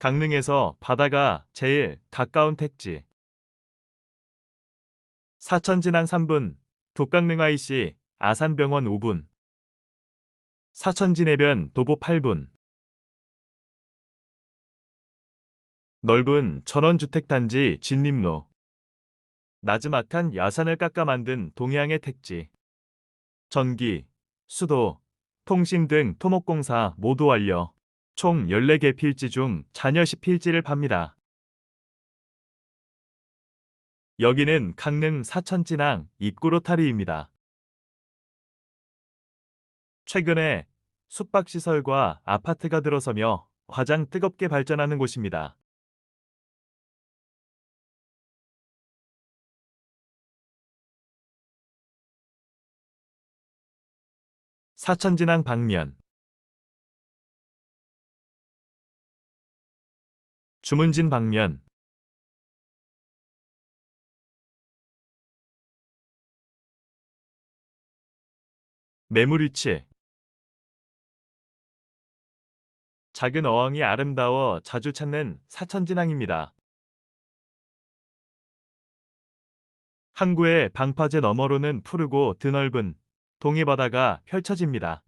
강릉에서 바다가 제일 가까운 택지. 사천진항 3분, 독강릉 IC, 아산병원 5분. 사천진해변 도보 8분. 넓은 전원주택단지 진림로. 나지막한 야산을 깎아 만든 동해안의 택지. 전기, 수도, 통신 등 토목공사 모두 완료. 총 14개 필지 중 잔여시 필지를 팝니다. 여기는 강릉 사천진항 입구로타리입니다. 최근에 숙박시설과 아파트가 들어서며 가장 뜨겁게 발전하는 곳입니다. 사천진항 방면 주문진 방면 매물 위치 작은 어항이 아름다워 자주 찾는 사천진항입니다. 항구의 방파제 너머로는 푸르고 드넓은 동해바다가 펼쳐집니다.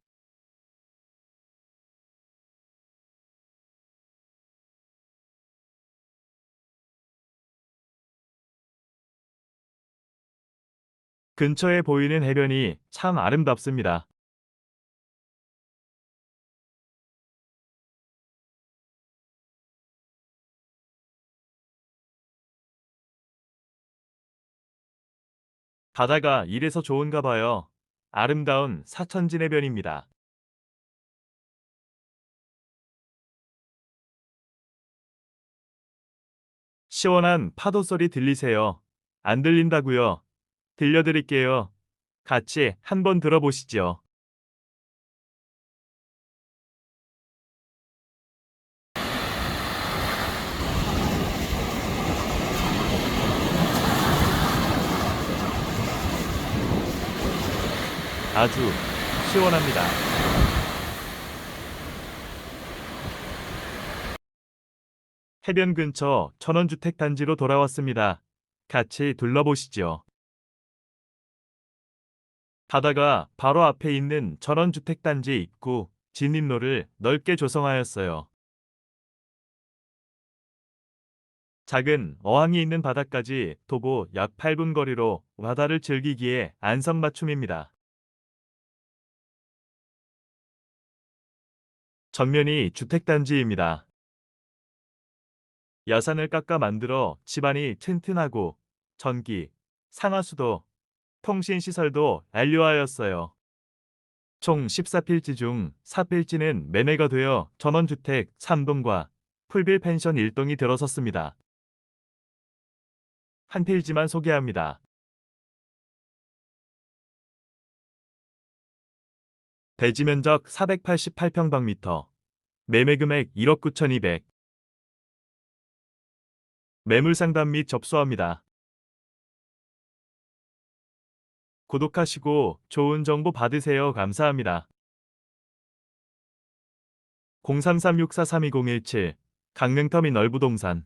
근처에 보이는 해변이 참 아름답습니다. 바다가 이래서 좋은가 봐요. 아름다운 사천진 해변입니다. 시원한 파도 소리 들리세요? 안 들린다고요? 들려드릴게요. 같이 한번 들어보시죠. 아주 시원합니다. 해변 근처 천원주택 단지로 돌아왔습니다. 같이 둘러보시죠. 바다가 바로 앞에 있는 전원주택 단지 입구 진입로를 넓게 조성하였어요. 작은 어항이 있는 바다까지 도보 약 8분 거리로 바다를 즐기기에 안성맞춤입니다. 전면이 주택단지입니다. 야산을 깎아 만들어 집안이 튼튼하고 전기, 상하수도, 통신시설도 완료하였어요. 총 14필지 중 4필지는 매매가 되어 전원주택 3동과 풀빌 펜션 1동이 들어섰습니다. 한 필지만 소개합니다. 대지 면적 488평방미터, 매매 금액 1억 9,200. 매물 상담 및 접수합니다. 구독하시고 좋은 정보 받으세요. 감사합니다. 033-643-2017 강릉터미널 부동산